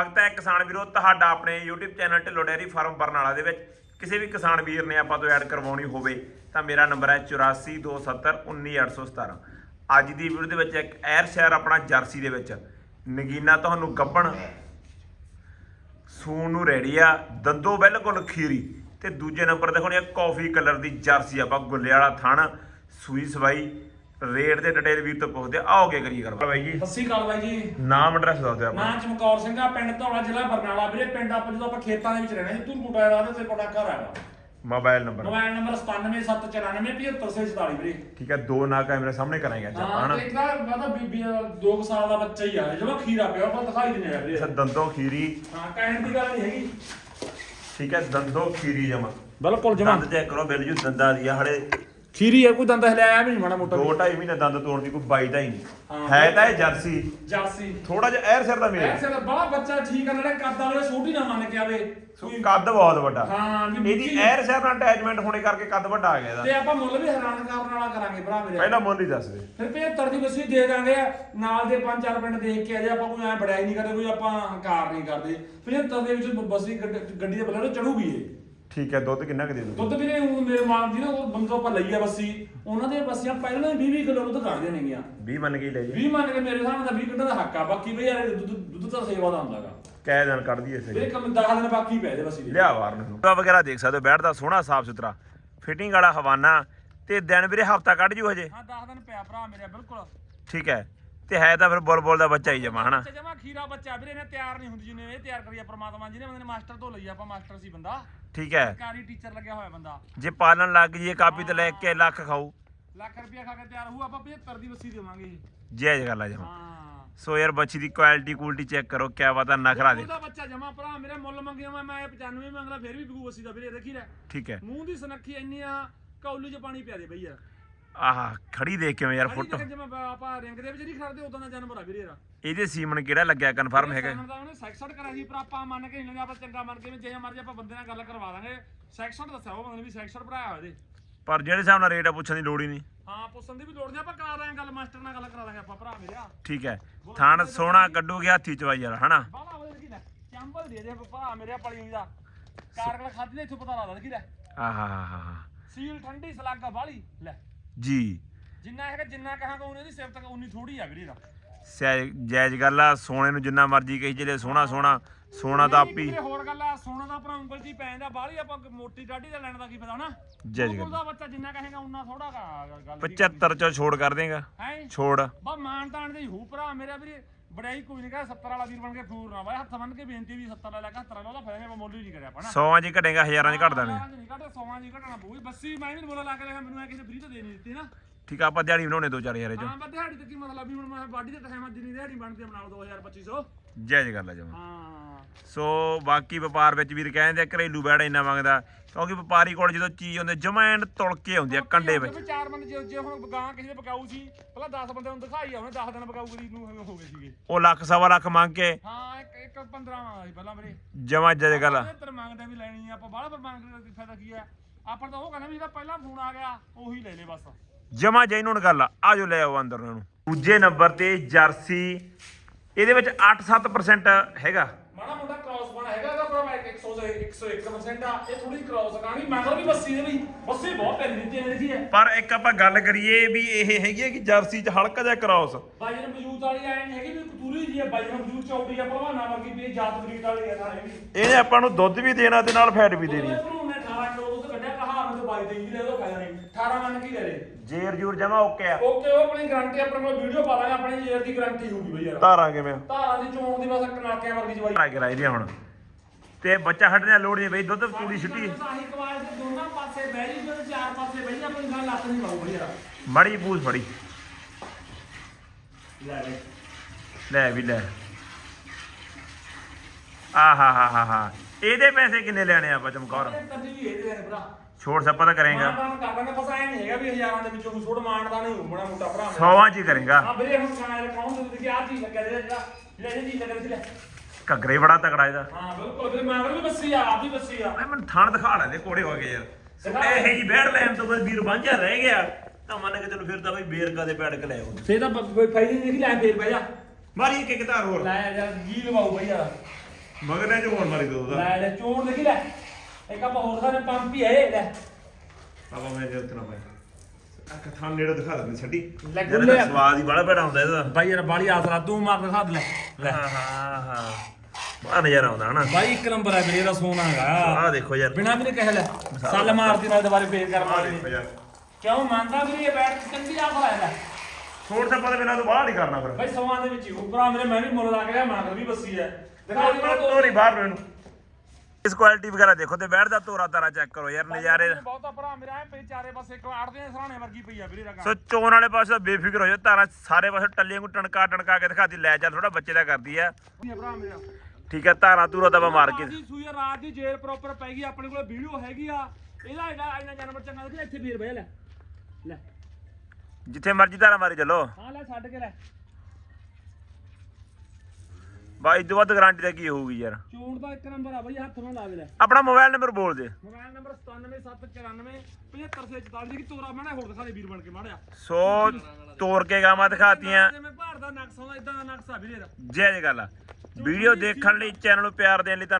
ਸਵਾਗਤ ਹੈ ਕਿਸਾਨ ਵੀਰੋ, ਤੁਹਾਡਾ ਆਪਣੇ YouTube channel Dhillon dairy farm Barnala ਦੇ ਵਿੱਚ। ਕਿਸੇ ਵੀ ਕਿਸਾਨ ਵੀਰ ਨੇ ਆਪਾਂ ਤੋਂ ਐਡ ਕਰਵਾਉਣੀ ਹੋਵੇ, ਤਾਂ ਮੇਰਾ ਨੰਬਰ ਹੈ 8427191817 ਅੱਜ ਦੀ ਵੀਡੀਓ ਦੇ ਵਿੱਚ ਇੱਕ ਐਰ ਸ਼ਹਿਰ ਆਪਣਾ ਜਰਸੀ ਦੇ ਵਿੱਚ। ਨਗੀਨਾ ਤੁਹਾਨੂੰ ਗੱਬਣ, ਸੂਣ ਨੂੰ ਰੈਡੀ ਆ ਦੰਦੋ ਬਿਲਕੁਲ ਖੀਰੀ। ਤੇ ਦੂਜੇ ਨੰਬਰ ਦੇਖੋ ਇਹ ਕਾਫੀ ਕਲਰ ਦੀ ਜਰਸੀ ਆਪਾਂ ਗੁੱਲੇ ਵਾਲਾ ਥਣ, ਸੂਈ ਸਵਾਈ। ਰੇਟ ਦੇ ਡਿਟੇਲ ਵੀਰ ਤੋਂ ਪੁੱਛਦੇ ਆ। ਆਓਗੇ ਕਰੀਏ ਕਰ ਬਾਈ ਜੀ। ਸਤਿ ਸ਼੍ਰੀ ਅਕਾਲ ਬਾਈ ਜੀ। ਨਾਮ ਐਡਰੈਸ ਦੱਸ ਦਿਓ ਆਪਣਾ। ਨਾਂ ਚਮਕੌਰ ਸਿੰਘ ਆ ਪਿੰਡ ਧੌਲਾ ਜ਼ਿਲ੍ਹਾ ਬਰਨਾਲਾ। ਵੀਰੇ ਪਿੰਡ ਆਪਾਂ ਜਦੋਂ ਆਪਾਂ ਖੇਤਾਂ ਦੇ ਵਿੱਚ ਰਹਿਣਾ ਜੀ ਤੂੰ ਕੁਟਾ ਰਾਹ ਤੇ ਕੋਟਾ ਘਰ ਆਗਾ ਮੋਬਾਈਲ ਨੰਬਰ ਮੋਬਾਈਲ ਨੰਬਰ 9779475776 ਵੀਰੇ। ਠੀਕ ਹੈ ਦੋ ਨਾ ਕੈਮਰੇ ਸਾਹਮਣੇ ਕਰਾਂਗੇ ਅੱਜ ਆਪਾਂ ਹਾਂ ਹਨਾ? ਤੇ ਇੱਕ ਦਾ ਮਾਤਾ ਬੀਬੀ 2 ਸਾਲ ਦਾ ਬੱਚਾ ਹੀ ਆ। ਜਦੋਂ ਖੀਰਾ ਪਿਆ ਆਪਾਂ ਦਿਖਾਈ ਦਿੰਦੇ ਆ ਵੀਰੇ। ਦੰਦੋ ਖੀਰੀ। ਹਾਂ ਕਹਿਣ ਦੀ ਗੱਲ ਨਹੀਂ ਹੈਗੀ। ਠੀਕ ਹੈ ਦੰਦੋ ਖੀਰੀ ਜਮਾ। ਬਿਲਕੁਲ ਦੰਦ ਚੈੱਕ ਕਰੋ ਬਿਲ ਜੂ ਦੰਦਾਂ ਦੀ ਆ ਹਲੇ ਖੀਰੀ ਹੈ ਕੋਈ ਦੰਦ ਹਲਾਇਆ ਵੀ ਨਹੀਂ ਮਾੜਾ ਮੋਟਾ ਦੋ ਢਾਈ ਮਹੀਨੇ ਦੰਦ ਤੋੜਨ ਦੀ ਕੋਈ ਬਾਈਦਾ ਹੀ। ਨਹੀਂ। ਹੈ ਤਾਂ ਇਹ ਜਰਸੀ। ਜਾਸੀ ਥੋੜਾ ਜਿਹਾ ਐਰ ਸਿਰ ਦਾ ਮੇਰੇ ਐਸੇ ਦਾ ਬੜਾ ਬੱਚਾ ਠੀਕ ਆ ਨਾਲੇ ਕੱਦ ਵਾਲੇ ਛੋਟੀ ਨਾ ਮੰਨ ਕੇ ਆਵੇ। ਕੋਈ ਕੱਦ ਬਹੁਤ ਵੱਡਾ। ਹਾਂ ਵੀ ਇਹਦੀ ਐਰ ਸਿਰ ਨਾਲ ਅਟੈਚਮੈਂਟ ਹੋਣੇ ਕਰਕੇ ਕੱਦ ਵੱਡਾ ਆ ਗਿਆ ਤੇ ਆਪਾਂ ਮੁੱਲ ਵੀ ਹੈਰਾਨ ਕਰਨ ਵਾਲਾ ਕਰਾਂਗੇ ਭਰਾ ਮੇਰੇ। ਪਹਿਲਾਂ ਮੁੱਲ ਹੀ ਦੱਸ ਦੇ। ਫਿਰ 75 ਦੀ ਬੱਸੀ ਦੇ ਦਾਂਗੇ। ਨਾਲ ਦੇ ਪੰਜ ਚਾਰ ਪਿੰਡ ਦੇਖ ਕੇ ਆ ਜੇ ਆਪਾਂ ਕੋਈ ਐ ਬੜਾਈ ਨਹੀਂ ਕਰਦੇ ਕੋਈ ਆਪਾਂ ਹੰਕਾਰ ਨਹੀਂ ਕਰਦੇ। 75 ਦੇ ਵਿੱਚ ਬੱਸੀ ਗੱਡ- ਗੱਡੀ ਦੇ ਬੱਲੇ ਚੜੂਗੀ ਇਹ। ਠੀਕ ਹੈ ਦੁੱਧ ਕਿੰਨਾ ਕੁ ਦੇ ਦੂ ਦੁੱਧ ਵੀਰੇ ਊਂ ਮੇਰੇ ਮਾਂ ਜੀ ਨਾ ਉਹ ਬੰਦੋ ਆਪਾਂ ਲਈ ਆ ਬੱਸੀ। ਉਹਨਾਂ ਦੇ ਬੱਸੀਆਂ ਪਹਿਲਾਂ 20 20 ਕਿਲੋ ਦੁੱਧ ਕੱਢਦੀਆਂ ਨੇਗੀਆਂ 20 ਮੰਨ ਕੇ ਹੀ ਲੈ ਜੀ 20 ਮੰਨ ਕੇ ਮੇਰੇ ਹਿਸਾਬ ਨਾਲ 20 ਕੱਢਣ ਦਾ ਹੱਕ ਆ। ਬਾਕੀ ਵੀ ਯਾਰ ਦੁੱਧ ਦੁੱਧ ਤਾਂ ਸੇਵਾ ਦਾ ਹੁੰਦਾਗਾ ਕਹਿ ਦਿਨ ਕੱਢਦੀ ਐ ਵੀਰੇ ਕੰਮ 10 ਦਿਨ ਬਾਕੀ ਪੈ ਦੇ ਬੱਸੀ ਦੇ। ਲਿਆ ਵਾਰ ਨੂੰ। ਟੂਆ ਵਗੈਰਾ ਦੇਖ ਸਕਦੇ ਹੋ ਬੈਠਦਾ ਸੋਹਣਾ ਸਾਫ਼ ਸੁਥਰਾ। ਫਿਟਿੰਗ ਵਾਲਾ ਹਵਾਨਾ। ਤੇ ਦਿਨ ਵੀਰੇ ਹਫਤਾ ਕੱਢ ਜੂ ਹਜੇ। ਹਾਂ 10 ਦਿਨ ਪਿਆ ਭਰਾ ਮੇਰੇ ਬਿਲਕੁਲ। ਠੀਕ ਹੈ। ਤੇ ਹੈ ਤਾਂ ਫਿਰ ਬੁਲਬੁਲ ਦਾ ਬੱਚਾ ਹੀ ਜਮਾ ਹਨਾ? ਜਮਾ ਖੀਰਾ ਬੱਚਾ ਵੀਰੇ ਨੇ ਤਿਆਰ ਨਹੀਂ ਹੁੰਦੀ ਜਿਹਨੇ ਇਹ ਤਿਆਰ ਕਰੀ ਆ ਪ੍ਰਮਾਤਮਾ ਜਿਹਨੇ ਬੰਦੇ ਨੇ ਮਾਸਟਰ ਤੋਂ ਲਈ ਆਪਾਂ ਮਾਸਟਰ ਸੀ ਬੰਦਾ। ਠੀਕ ਹੈ। ਸਰਕਾਰੀ ਟੀਚਰ ਲੱਗਿਆ ਹੋਇਆ ਬੰਦਾ। ਜੇ ਪਾਲਣ ਲੱਗ ਜੀਏ ਕਾਪੀ ਤੇ ਲੈ ਕੇ ਲੱਖ ਖਾਊ। ਲੱਖ ਰੁਪਇਆ ਖਾ ਕੇ ਤਿਆਰ ਹੋਊ ਆਪਾਂ 75 ਦੀ ਬੱਸੀ ਦੇਵਾਂਗੇ। ਜਾਇਜ਼ ਗੱਲ ਆ ਜਮਾ ਸੋ ਯਾਰ ਬੱਚੀ ਦੀ ਕੁਆਲਿਟੀ ਕੁਆਲਿਟੀ ਚੈੱਕ ਕਰੋ ਕਿਆ ਪਤਾ ਨਖਰਾ ਦੇ। ਉਹਦਾ ਬੱਚਾ ਜਮਾ ਭਰਾ ਮੇਰਾ ਮੁੱਲ ਮੰਗਿਆ ਮੈਂ ਮੈਂ 95 ਮੰਗਦਾ ਫਿਰ ਵੀ ਬਿਕੂ ਬੱਸੀ ਦਾ ਵੀਰੇ ਦੇਖੀ ਲੈ। ਠੀਕ ਹੈ। ਮੂੰਹ ਦੀ ਸੁਨੱਖੀ ਇੰਨੀ ਆ ਕੌਲੀ 'ਚ ਪਾਣੀ ਪਿਆ ਦੇ ਬਈ ਯਾਰ। ਆਹ ਖੜੀ ਦੇਖ ਕਿਵੇਂ ਯਾਰ ਫੁੱਟ। ਜਿਵੇਂ ਆਪਾਂ ਰਿੰਗ ਦੇ ਵਿੱਚ ਨਹੀਂ ਖੜਦੇ ਉਦਾਂ ਦਾ ਜਾਨਵਰ ਆ ਵੀਰੇ ਯਾਰ ਇਹਦੇ ਸੀਮਨ ਕਿਹੜਾ ਲੱਗਿਆ ਕਨਫਰਮ ਹੈਗਾ। ਦਾ ਉਹਨੇ ਸੈਕਸਡ ਕਰਿਆ ਸੀ ਪਰ ਆਪਾਂ ਮੰਨ ਕੇ ਨਹੀਂ ਲੈਂਦੇ ਆਪਾਂ ਚੰਗਾ ਮੰਨ ਕੇ ਵੀ ਜੇ ਮਰਜ਼ੀ ਆਪਾਂ ਬੰਦੇ ਨਾਲ ਗੱਲ ਕਰਵਾ ਦਾਂਗੇ। ਸੈਕਸਡ ਦੱਸਿਆ ਉਹ ਬੰਦੇ ਨੇ ਵੀ ਸੈਕਸਡ ਭਰਾਇਆ ਹੋਇਆ ਇਹਦੇ। ਪਰ ਜਿਹੜੇ ਹਿਸਾਬ ਨਾਲ ਰੇਟ ਆ ਪੁੱਛਣ ਦੀ ਲੋੜ ਹੀ ਨਹੀਂ। ਹਾਂ ਪੁੱਛਣ ਦੀ ਵੀ ਲੋੜ ਨਹੀਂ ਆਪਾਂ ਕਰਾ ਦਾਂਗੇ ਗੱਲ ਮਾਸਟਰ ਨਾਲ ਗੱਲ ਕਰਾ ਦਾਂਗੇ ਆਪਾਂ ਭਰਾ ਮੇਰਿਆ ਠੀਕ ਹੈ। ਥਣ ਸੋਹਣਾ ਕੱਢੂਗੇ ਹੱਥੀ ਚਵਾਈ ਯਾਰ ਹਨਾ? ਬਾਲਾ ਉਹਦੇ ਕੀ ਲੈ ਚੰਬਲ ਦੇ ਦੇ ਭਰਾ ਮੇਰੇ ਪਲੀ ਦਾ। ਕਾਰਗਲ ਖਾਦੀ ਦਾ ਇੱਥੋਂ ਪਤਾ ਲੱਗਦਾ ਕੀ ਲੈ। ਆਹਾ ਸੀਲ ਠੰਡੀ ਸਲਾਗਾ ਬਾਲੀ ਲੈ। ਜੀ। ਜਿੰਨਾ ਹੈਗਾ ਜਿੰਨਾ ਕਹਾਂਗਾ ਉਹਨੇ ਦੀ ਸਿਫਤ ਉਨੀ ਥੋੜੀ ਆ ਵੀਰੇ ਦਾ। ਜਾਇਜ਼ ਗੱਲ ਆ ਸੋਨੇ ਨੂੰ ਜਿੰਨਾ ਮਰਜ਼ੀ ਕਹੀ ਚਲੇ ਸੋਹਣਾ ਸੋਹਣਾ ਸੋਨਾ ਤਾਂ ਆਪੀ। ਵੀਰੇ ਹੋਰ ਗੱਲ ਆ ਸੋਨਾ ਦਾ ਭਰਾ ਉਂਗਲ ਜੀ ਪੈਂਦਾ ਬਾਲੀ ਆਪਾਂ ਮੋਟੀ ਡਾਢੀ ਦਾ ਲੈਣ ਦਾ ਕੀ ਪਤਾ ਹਨਾ? ਜਾਇਜ਼ ਗੱਲ ਦਾ ਬੱਚਾ ਜਿੰਨਾ ਕਹੇਗਾ ਉਨਾ ਥੋੜਾ ਗੱਲ 75 ਚੋਂ ਛੋੜ ਕਰ ਦੇਗਾ। ਹੈ? ਛੋੜ। ਬਾ ਮਾਨ ਤਾਣ ਦੇ ਹੂ ਭਰਾ ਮੇਰਾ ਵੀਰੇ ਬੜਾਈ ਕੋਈ ਨਹੀਂ ਕਹਾ 70 ਵਾਲਾ ਵੀਰ ਬਣ ਕੇ ਫੂਰ ਨਾ ਬਾਈ ਹੱਥ ਬੰਨ ਕੇ ਬੇਨਤੀ ਵੀ 70 ਵਾਲਾ ਲੱਗਾ 70 ਵਾਲਾ ਫਾਇਦਾ ਮੈਂ ਮੁੱਲ ਹੀ ਨਹੀਂ ਕਰਿਆ ਨਾ। ਸੌਆਂ ਜੀ ਘਟੇਗਾ ਹਜ਼ਾਰਾਂ ਚ ਘਟ ਦੇਣੇ ਹਜ਼ਾਰਾਂ 'ਚ ਨਹੀਂ ਘਟੇ ਸੌਆਂ ਜੀ ਘਟਣਾ ਪਊਗੀ ਬੱਸੀ ਮੈਂ ਵੀ ਬੋਲਾ ਲਾ ਕੇ ਲਿਆ ਮੈਨੂੰ ਐ ਕਿਸੇ ਫ੍ਰੀ ਤਾਂ ਦੇ ਨਹੀਂ ਦਿੱਤੀ ਨਾ। ਠੀਕ ਆ ਆਪਾਂ ਦਿਹਾੜੀ ਬਣਾਉਣੇ ਦੋ ਚਾਰ ਹਜ਼ਾਰੇ ਚ। ਹਾਂ ਬਾ ਦਿਹਾੜੀ ਤੇ ਕੀ ਮਤਲਬ ਵੀ ਹੁਣ ਮੈਂ ਬਾਡੀ ਦੇ ਟਾਈਮ ਜਿੰਨੀ ਦਿਹਾੜੀ ਬਣਦੀ ਆ ਬਣਾ ਲਓ 2000 2500 ਜਾਇਜ਼ ਗੱਲ ਆ ਜਮਾ। ਹਾਂ। ਸੋ ਬਾਕੀ ਵਪਾਰ ਵਿੱਚ ਵੀਰ ਕਹਿੰਦੇ ਆ ਘਰੇਲੂ ਬੈੜਾ ਇੰਨਾ ਮੰਗਦਾ ਕਿਉਂਕਿ ਵਪਾਰੀ ਕੋਲ ਜਦੋਂ ਚੀਜ਼ ਹੁੰਦੀ ਜਮੈਨ ਤੁਲ ਕੇ ਆਉਂਦੀ ਆ ਕੰਡੇ ਵਿੱਚ। ਚਾਰ ਬੰਦੇ ਜੇ ਜੇ ਹੁਣ ਗਾਂ ਕਿਸੇ ਦੇ ਪਕਾਊ ਸੀ ਪਹਿਲਾਂ 10 ਬੰਦੇ ਨੂੰ ਦਿਖਾਈ ਆ ਉਹਨੇ 10 ਦਿਨ ਪਕਾਊ ਗਰੀਬ ਨੂੰ ਹੋ ਗਏ ਸੀਗੇ। ਉਹ ਲੱਖ ਸਵਾ ਲੱਖ ਮੰਗ ਕੇ ਹਾਂ ਇੱਕ ਇੱਕ 15 ਮੰਗਦਾ ਸੀ ਪਹਿਲਾਂ ਵੀਰੇ। ਜਮਾ ਜਾਇਜ਼ ਗੱਲ ਆ ਤੇਰੇ ਮੰਗਦੇ ਵੀ ਲੈਣੀ ਆ ਆਪਾਂ ਬਾਹਲਾ ਪਰ ਮੰਗਦੇ ਦਾ ਫਾਇਦਾ ਕੀ ਆ। ਆਪਾਂ ਤਾਂ ਉਹ ਕਹਿੰਦਾ ਵੀ ਇਹਦਾ ਪਹਿਲਾਂ ਫੋਨ ਆ ਗਿਆ ਉਹੀ ਲੈ ਲੈ ਬਸ। ਜਮਾ ਜੈਨੂਨ ਗੱਲ ਆ ਆਜੋ ਲੈ ਆਓ ਅੰਦਰ ਨੂੰ ਦੂਜੇ ਨੰਬਰ ਤੇ ਜਰਸੀ ਇਹਦੇ ਵਿੱਚ 8-7% ਹੈਗਾ। ਮਾੜਾ ਮੋਟਾ ਕ੍ਰਾਸ ਬਣਾ ਹੈਗਾ ਇਹਦਾ ਪਰ 100 101% ਆ। ਇਹ ਥੋੜੀ ਕ੍ਰਾਸ ਕਰਾਂਗੀ ਮਗਰ ਵੀ ਬੱਸੀ ਦੇ ਵੀ ਬੱਸੀ ਬਹੁਤ ਪੈਂਦੀ ਦਿੱਤੀ ਇਹਨੇ ਜੀ ਹੈ। ਪਰ ਇੱਕ ਆਪਾਂ ਗੱਲ ਕਰੀਏ ਵੀ ਇਹ ਹੈਗੀ ਹੈ ਕਿ ਜਰਸੀ 'ਚ ਹਲਕਾ ਜਿਹਾ ਕ੍ਰਾਸ ਨੂੰ ਮਜੂਦ ਵਾਲੀ ਨਹੀਂ ਹੈਗੀ ਵੀ ਕਤੂਰੀ ਜੀ ਹੈ ਨੂੰ ਮਜੂਦ ਚੌੜੀ ਆ ਭਲਵਾਨਾ ਵਰਗੀ ਵੀ ਇਹ ਜਾਤ ਬਰੀਡ ਵਾਲੀ ਆ ਸਾਰੇ ਵੀ। ਇਹਨੇ ਆਪਾਂ ਨੂੰ ਦੁੱਧ ਵੀ ਦੇਣਾ ਤੇ ਨਾਲ ਫੈਟ ਵੀ ਦੇਣੀ ਉਹਦੇ ਭਲੂਣ ਨੇ 18 ਕਿਲੋ ਦੁੱਧ ਕੱਢਿਆ ਕਹਾ ਨੂੰ ਬਾਈ ਦੇ ਵੀ ਲੈ ਉਹਦਾ ਫਾਇਦਾ ਨਹੀਂ। 18 ਮੰਨ ਕੀ ਲੈ ਲੈ ਜੇਰ ਜੂਰ ਜਮਾ ਓਕੇ ਆ। ਓਕੇ ਉਹ ਆਪਣੀ ਗਾਰੰਟੀ ਆਪਣੇ ਕੋਲ ਵੀਡੀਓ ਪਾ ਦਾਂਗੇ ਆਪਣੀ ਜੇਰ ਦੀ ਗਾਰੰਟੀ ਹੋਊਗੀ ਬਈ ਯਾਰ। ਧਾਰਾਂ ਕਿਵੇਂ ਧਾਰਾਂ ਦੀ ਚੋਣ ਦੀ ਬਸ ਕਨਾਕਿਆਂ ਵਰਗੀ ਜਵਾਈ। ਟਰਾਈ ਕਰਾਈ ਦੀ ਹੁਣ। ਤੇ ਬੱਚਾ ਹਟਣੇ ਲੋੜ ਨਹੀਂ ਬਈ ਦੁੱਧ ਪੂਰੀ ਛੁੱਟੀ। ਸਾਹੀ ਕਵਾਲ ਦੇ ਦੋਨਾਂ ਪਾਸੇ ਬਹਿ ਜੀ ਤੇ ਚਾਰ ਪਾਸੇ ਬਹਿ ਜੀ ਆਪਣੀ ਗੱਲ ਲੱਤ ਨਹੀਂ ਪਾਉ ਬਈ ਯਾਰ। ਮੜੀ ਪੂਛ ਫੜੀ। ਲੈ ਲੈ ਲੈ ਵੀ ਲੈ। ਆਹਾ ਹਾ ਹਾ ਹਾ ਇਹਦੇ ਪੈਸੇ ਕਿੰਨੇ ਲੈਣੇ ਆਪਾਂ ਚਮਕੌਰ? ਕਦੀ ਵੀ ਇਹਦੇ ਨੇ ਭਰਾ। ਛੋੜ ਸੱਪਾ ਤਾਂ ਕਰੇਗਾ। ਮਾਨਦਾਨ ਕਰ ਦਾਂਗੇ ਬਸ ਐ ਨਹੀਂ ਹੈਗਾ ਵੀ ਹਜ਼ਾਰਾਂ ਦੇ ਵਿੱਚੋਂ ਕੋਈ ਥੋੜਾ ਮਾਨਦਾਨ ਨਹੀਂ ਹੋਣਾ ਮੋਟਾ ਭਰਾ ਮੇਰਾ। ਸੌਵਾਂ ਚ ਹੀ ਕਰੇਗਾ। ਹਾਂ ਵੀਰੇ ਹੁਣ ਕਾਇਲ ਕੌਣ ਦੇ ਕਿ ਆਹ ਚੀਜ਼ ਲੱਗਿਆ ਜਿਹੜਾ ਜਿਹੜਾ ਚੀਜ਼ ਲੱਗਿਆ ਸੀ ਲੈ। ਘੱਗਰੇ ਬੜਾ ਤਕੜਾ ਇਹਦਾ। ਹਾਂ ਬਿਲਕੁਲ ਵੀਰੇ ਵੀ ਬੱਸੀ ਆ ਆਪ ਵੀ ਬੱਸੀ ਆ। ਐ ਮੈਨੂੰ ਥਣ ਦਿਖਾ ਲੈ ਦੇ ਕੋੜੇ ਹੋ ਗਏ ਦਿਖਾ। ਯਾਰ ਇਹ ਜੀ ਬੈੜ ਲੈਣ ਤੋਂ ਬਾਅਦ ਵੀਰ ਵਾਂਝਾ ਰਹਿ ਗਿਆ। ਤਾਂ ਮੰਨ ਕੇ ਚਲੋ ਫਿਰ ਤਾਂ ਬਈ ਬੇਰਕਾ ਦੇ ਪੈੜ ਕੇ ਲੈ ਆਉਂਦੇ। ਫੇਰ ਤਾਂ ਫਾਇਦੇ ਨਹੀਂ ਲੈ ਫੇਰ ਬਹਿ ਜਾ। ਮਾਰੀ ਇੱਕ ਇੱਕ ਧਾਰ ਹੋਰ। ਲੈ ਯਾਰ ਜੀ ਲਵਾਉ ਬਈ ਯਾਰ। ਮਗਰ ਨੇ ਜੋ ਹੁਣ ਮਾਰੀ ਦੋ ਉਹਦਾ। ਲੈ ਲੈ ਚੋਣ ਦੇਖੀ ਲੈ। ਇੱਕ ਆਪਾਂ ਹੋਰ ਖਾਣੇ ਪੰਪ ਹੀ ਹੈ ਲੈ। ਆਪਾਂ ਮੈਂ ਜੇ ਉਤਨਾ ਪਾਈ ਆ ਕਥਾਨ ਨੇੜੇ ਦਿਖਾ ਦਿੰਦੇ ਛੱਡੀ। ਲੈ ਇਹਦਾ ਗੁੱਲੇ। ਸਵਾਦ ਹੀ ਬੜਾ ਬੜਾ ਹੁੰਦਾ ਇਹਦਾ। ਬਾਈ ਯਾਰ ਬਾਲੀ ਆਸਰਾ ਤੂੰ ਮਾਰ ਦਿਖਾ ਦੇ ਲੈ। ਲੈ ਹਾਂ ਹਾਂ ਹਾਂ। ਬੜਾ ਨਜ਼ਾਰਾ ਆਉਂਦਾ ਹਨਾ? ਬਾਈ ਇੱਕ ਨੰਬਰ ਹੈ ਵੀਰੇ ਇਹਦਾ ਸੋਨਾ ਹੈਗਾ। ਆਹ ਦੇਖੋ ਯਾਰ। ਬਿਨਾ ਵੀ ਕਹਿ ਲੈ। ਸੱਲ ਮਾਰਦੀ ਨਾਲ ਦੁਬਾਰੇ ਫੇਰ ਕਰ ਆਹ ਮਾਰਦੀ ਦੇਖੋ ਯਾਰ। ਕਿਉਂ ਮੰਨਦਾ ਵੀਰੇ ਇਹ ਬੈਟ ਚੰਗੀ ਆਸਰਾ ਹੈ ਲੈ। ਛੋੜ ਤਾਂ ਪਤਾ ਬਿਨਾਂ ਤੋਂ ਬਾਹਰ ਨਹੀਂ ਕਰਨਾ ਫਿਰ। ਬਾਈ ਸਵਾਂ ਦੇ ਵਿੱਚ ਹੀ ਉਪਰਾ ਮੇਰੇ ਮੈਂ ਵੀ ਮੁੱਲ ਲਾ ਕੇ ਲਿਆ ਮਾਰ ਵੀ ਬੱਸੀ ਹੈ। ਦਿਖਾ ਦੀ ਤੋਰੀ ਬਾਹਰ ਨੂੰ ਇਹਨੂੰ। ਇਸ ਕੁਆਲਿਟੀ ਵਗੈਰਾ ਦੇਖੋ ਤੇ ਬੈਠ ਦਾ ਤੋਰਾ ਤਾਰਾ ਚੈੱਕ ਕਰੋ ਯਾਰ ਨਜ਼ਾਰੇ। ਬਹੁਤਾ ਭਰਾ ਮੇਰਾ ਐ ਪੇ ਚਾਰੇ ਪਾਸੇ ਕਾੜਦੇ ਸਰਾਣੇ ਵਰਗੀ ਪਈ ਆ ਵੀਰੇ ਦਾ ਸੋ ਚੋਣ ਵਾਲੇ ਪਾਸੇ ਤਾਂ ਬੇਫਿਕਰ ਹੋ ਜਾ ਤਾਰਾ ਸਾਰੇ ਪਾਸੇ ਟੱਲੀਆਂ ਨੂੰ ਟਣਕਾ ਟਣਕਾ ਕੇ ਦਿਖਾਤੀ ਲੈ ਚੱਲ ਥੋੜਾ ਬੱਚੇ ਦਾ ਕਰਦੀ ਆ। ਭਰਾ ਮੇਰਾ। ਠੀਕ ਹੈ ਤਾਰਾ ਤੂਰਾ ਆਪਾਂ ਮਾਰ ਕੇ। ਦੀ ਸੂਈ ਆ, ਰਾਤ ਦੀ ਜੇਲ ਪ੍ਰੋਪਰ ਪੈ ਗਈ ਆਪਣੇ ਕੋਲ ਵੀਡੀਓ ਹੈਗੀ ਆ। ਇਹਦਾ ਇਹਦਾ ਇੰਨਾ ਜਾਨਵਰ ਚੰਗਾ ਲੱਗਿਆ ਇੱਥੇ ਫੇਰ ਬਹਿ ਲੈ ਲੈ। ਜਿੱਥੇ ਮਰਜ਼ੀ ਤਾਰਾ ਮਾਰੀ ਚੱਲੋ। ਹਾਂ ਲੈ ਛੱਡ ਕੇ ਲੈ। ਬਾਈ ਤੋਂ ਵੱਧ ਗਾਰੰਟੀ ਦਾ ਕੀ ਹੋਊਗੀ ਯਾਰ? ਚੂਣ ਦਾ ਇੱਕ ਨੰਬਰ ਆ ਬਈ ਹੱਥ ਨਾਲ ਲਾ ਦੇ ਲੈ। ਆਪਣਾ ਮੋਬਾਈਲ ਨੰਬਰ ਬੋਲ ਦੇ। ਮੋਬਾਈਲ ਨੰਬਰ 97794 7544 ਦੀ ਤੋਰਾ ਮੈਂ ਹੋਰ ਦਿਖਾ ਦੇ ਵੀਰ ਬਣ ਕੇ ਮਾੜਿਆ। ਸੋ ਤੋੜ ਕੇ ਗਾਵਾਂ ਦਿਖਾਤੀਆਂ। ਜਿਵੇਂ ਭਾਰ ਦਾ ਨਕਸ ਇਦਾਂ ਦਾ ਨਕਸ ਵੀਰੇ। ਦਾ ਜੈ ਜੈ ਗੱਲ ਵੀਡੀਓ ਦੇਖਣ ਲਈ ਚੈਨਲ ਨੂੰ ਪਿਆਰ ਦੇਣ ਲਈ